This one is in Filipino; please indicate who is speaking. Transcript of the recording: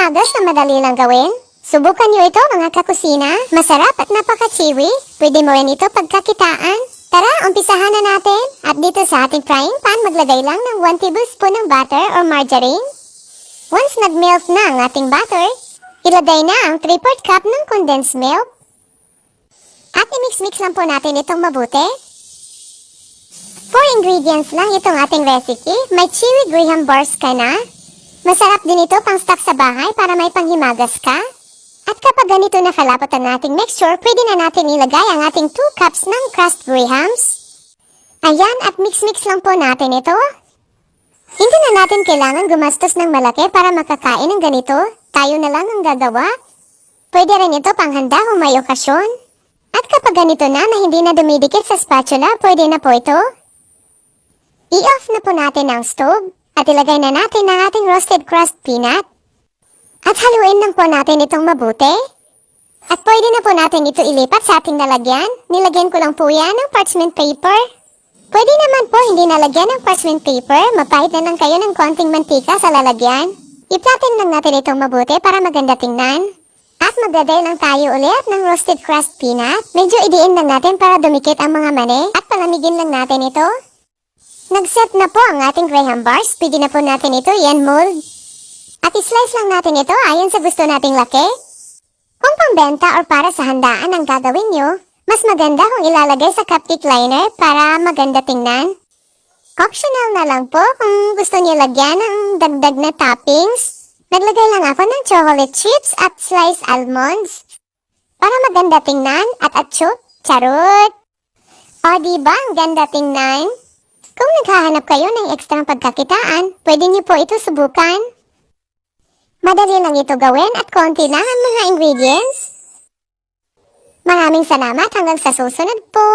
Speaker 1: Panghimagas na madali lang gawin. Subukan nyo ito mga kakusina. Masarap at napaka-chewy. Pwede mo rin ito pagkakitaan. Tara, umpisahan na natin. At dito sa ating frying pan, maglagay lang ng 1 tablespoon ng butter or margarine. Once nag-melt na ang ating butter, ilagay na ang 3 4 cup ng condensed milk. At i-mix-mix lang po natin itong mabuti. Four ingredients lang itong ating recipe. May chewy graham bars ka na. Masarap din ito pang stock sa bahay para may panghimagas ka. At kapag ganito na kalapot ang ating mixture, pwede na natin ilagay ang ating 2 cups ng crushed grahams. Ayan, at mix-mix lang po natin ito. Hindi na natin kailangan gumastos ng malaki para makakain ng ganito. Tayo na lang ang gagawa. Pwede rin ito panghanda kung may okasyon. At kapag ganito na na hindi na dumidikit sa spatula, pwede na po ito. I-off na po natin ang stove at ilagay na natin ang ating roasted crust peanut. At haluin lang po natin itong mabuti. At pwede na po natin ito ilipat sa ating lalagyan. Nilagyan ko lang po yan ng parchment paper. Pwede naman po hindi nalagyan ng parchment paper. Mapahit na lang kayo ng konting mantika sa lalagyan. I-flatten lang natin itong mabuti para maganda tingnan. At magdaday lang tayo ulit ng roasted crust peanut. Medyo idiin lang natin para dumikit ang mga mani. At palamigin lang natin ito. Nag-set na po ang ating graham bars. Pwede na po natin ito yan mold. At i-slice lang natin ito ayon sa gusto nating laki. Kung pambenta or para sa handaan ang gagawin nyo, mas maganda kung ilalagay sa cupcake liner para maganda tingnan. Optional na lang po kung gusto niyo lagyan ng dagdag na toppings. Naglagay lang ako ng chocolate chips at sliced almonds. Para maganda tingnan at atsyok, charot. O diba ang ganda tingnan? Kung naghahanap kayo ng ekstrang pagkakitaan, pwede niyo po ito subukan. Madali lang ito gawin at konti lang ang mga ingredients. Maraming salamat hanggang sa susunod po.